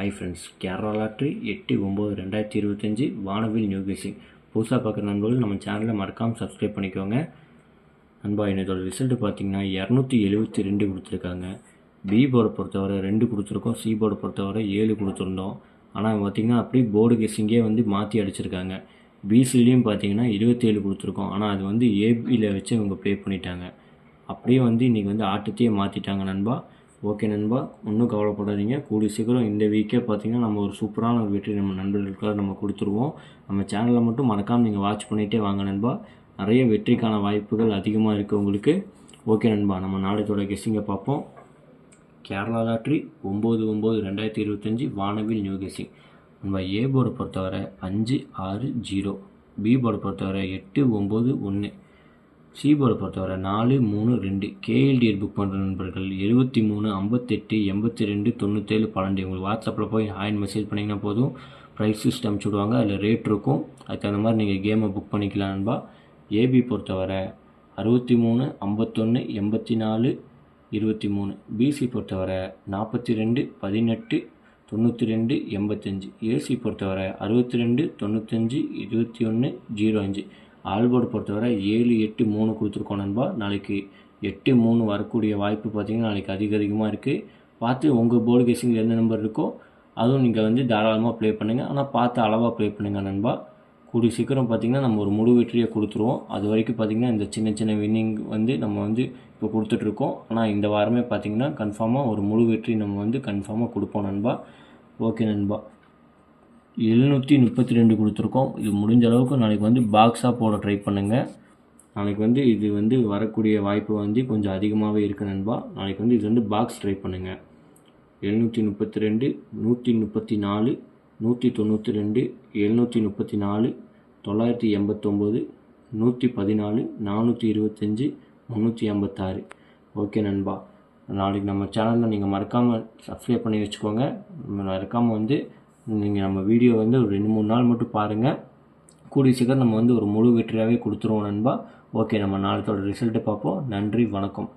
Hi friends Kerala lottery எட்டு ஒம்பது ரெண்டாயிரத்தி இருபத்தஞ்சி வானவில் நியூ கேசிங் புதுசாக பார்க்குற நண்பர்கள் நம்ம சேனலை மறக்காமல் சப்ஸ்கிரைப் பண்ணிக்கோங்க. நண்பா என்னோட ரிசல்ட் பார்த்தீங்கன்னா இரநூத்தி எழுபத்தி ரெண்டு கொடுத்துருக்காங்க. பி போர்டை பொறுத்தவரை ரெண்டு கொடுத்துருக்கோம். சி போர்டை பொறுத்தவரை ஏழு கொடுத்துருந்தோம். ஆனால் பார்த்தீங்கன்னா அப்படியே போர்டு கேசிங்கே வந்து மாற்றி அடிச்சிருக்காங்க. பிசிலையும் பார்த்தீங்கன்னா இருபத்தேழு கொடுத்துருக்கோம். ஆனால் அது வந்து ஏபியில் வச்சு இவங்க ப்ளே பண்ணிட்டாங்க. அப்படியே வந்து இன்றைக்கி வந்து ஆட்டத்தையே மாற்றிட்டாங்க நண்பா. ஓகே நண்பா ஒன்றும் கவலைப்படாதீங்க. கூடிய சீக்கிரம் இந்த வீக்கே பார்த்தீங்கன்னா நம்ம ஒரு சூப்பரான ஒரு வெற்றி நம்ம நண்பர்களுக்காக நம்ம கொடுத்துருவோம். நம்ம சேனலை மட்டும் மறக்காமல் நீங்கள் வாட்ச் பண்ணிகிட்டே வாங்க நண்பா. நிறைய வெற்றிக்கான வாய்ப்புகள் அதிகமாக இருக்குது உங்களுக்கு. ஓகே நண்பா நம்ம நாளையத்தோட கெஸ்ஸிங்கை பார்ப்போம். கேரளா லாட்ரி ஒம்பது ஒம்பது ரெண்டாயிரத்தி இருபத்தஞ்சி வானவில் நியூ கெஸ்ஸிங் நம்ம ஏ போர்டை பொறுத்தவரை அஞ்சு ஆறு ஜீரோ பி போர்டை பொறுத்தவரை எட்டு ஒம்பது ஒன்று சி பொறுத்தவரை நாலு மூணு ரெண்டு கேஎல்டிஎட் புக் பண்ணுற நண்பர்கள் எழுபத்தி மூணு ஐம்பத்தெட்டு எண்பத்தி ரெண்டு தொண்ணூற்றேழு பன்னெண்டு. உங்களுக்கு வாட்ஸ்அப்பில் போய் ஹாயின் மெசேஜ் பண்ணிங்கன்னா போதும். ப்ரைஸ் லிஸ்ட் அனுப்பிச்சி விடுவாங்க. அதில் ரேட் இருக்கும். அதுக்கு தகுந்த மாதிரி நீங்கள் கேமை புக் பண்ணிக்கலாம் நண்பா. ஏபி பொறுத்தவரை அறுபத்தி மூணு ஐம்பத்தொன்று எண்பத்தி நாலு இருபத்தி மூணு. பிசி பொறுத்தவரை நாற்பத்தி ரெண்டு பதினெட்டு தொண்ணூற்றி ரெண்டு எண்பத்தஞ்சு. ஏசி பொறுத்தவரை அறுபத்தி ரெண்டு தொண்ணூத்தஞ்சு இருபத்தி ஒன்று ஜீரோ அஞ்சு. ஆல்போர்டு பொறுத்தவரை ஏழு எட்டு மூணு கொடுத்துருக்கோம் நண்பா. நாளைக்கு எட்டு மூணு வரக்கூடிய வாய்ப்பு பார்த்தீங்கன்னா நாளைக்கு அதிக அதிகமாக இருக்குது பார்த்து உங்கள் போர்டு கேசிங்கில் எந்த நம்பர் இருக்கோ அதுவும் நீங்கள் வந்து தாராளமாக ப்ளே பண்ணுங்கள் ஆனால் பார்த்து அளவாக ப்ளே பண்ணுங்கள் நண்பா. கூடிய சீக்கிரம் பார்த்திங்கன்னா நம்ம ஒரு முழு வெற்றியை கொடுத்துருவோம். அது வரைக்கும் பார்த்திங்கன்னா இந்த சின்ன சின்ன வின்னிங் வந்து நம்ம வந்து இப்போ கொடுத்துட்ருக்கோம். ஆனால் இந்த வாரமே பார்த்திங்கன்னா கன்ஃபார்மாக ஒரு முழு வெற்றி நம்ம வந்து கன்ஃபார்மாக கொடுப்போம் நண்பா. ஓகே நண்பா. எழுநூற்றி முப்பத்தி ரெண்டு கொடுத்துருக்கோம். இது முடிஞ்ச அளவுக்கு நாளைக்கு வந்து பாக்ஸாக போட ட்ரை பண்ணுங்கள் நாளைக்கு வந்து இது வந்து வரக்கூடிய வாய்ப்பு வந்து கொஞ்சம் அதிகமாகவே இருக்குது நண்பா. நாளைக்கு வந்து இது வந்து பாக்ஸ் ட்ரை பண்ணுங்கள் எழுநூற்றி முப்பத்தி ரெண்டு நூற்றி முப்பத்தி நாலு நூற்றி தொண்ணூற்றி ரெண்டு எழுநூற்றி முப்பத்தி நாலு தொள்ளாயிரத்தி எண்பத்தொம்போது நூற்றி பதினாலு நானூற்றி இருபத்தஞ்சி முந்நூற்றி ஐம்பத்தாறு. ஓகே நண்பா. நாளைக்கு நம்ம சேனலில் நீங்கள் மறக்காமல் சப்ஸ்கிரைப் பண்ணி வச்சுக்கோங்க. மறக்காமல் வந்து நீங்கள் நம்ம வீடியோ வந்து ஒரு ரெண்டு மூணு நாள் மட்டும் பாருங்கள் கூடிய சீக்கிரம் நம்ம வந்து ஒரு முழு வெற்றியாகவே கொடுத்துருவோம் நண்பா. ஓகே நம்ம நாளத்தோட ரிசல்ட்டை பார்ப்போம். நன்றி வணக்கம்.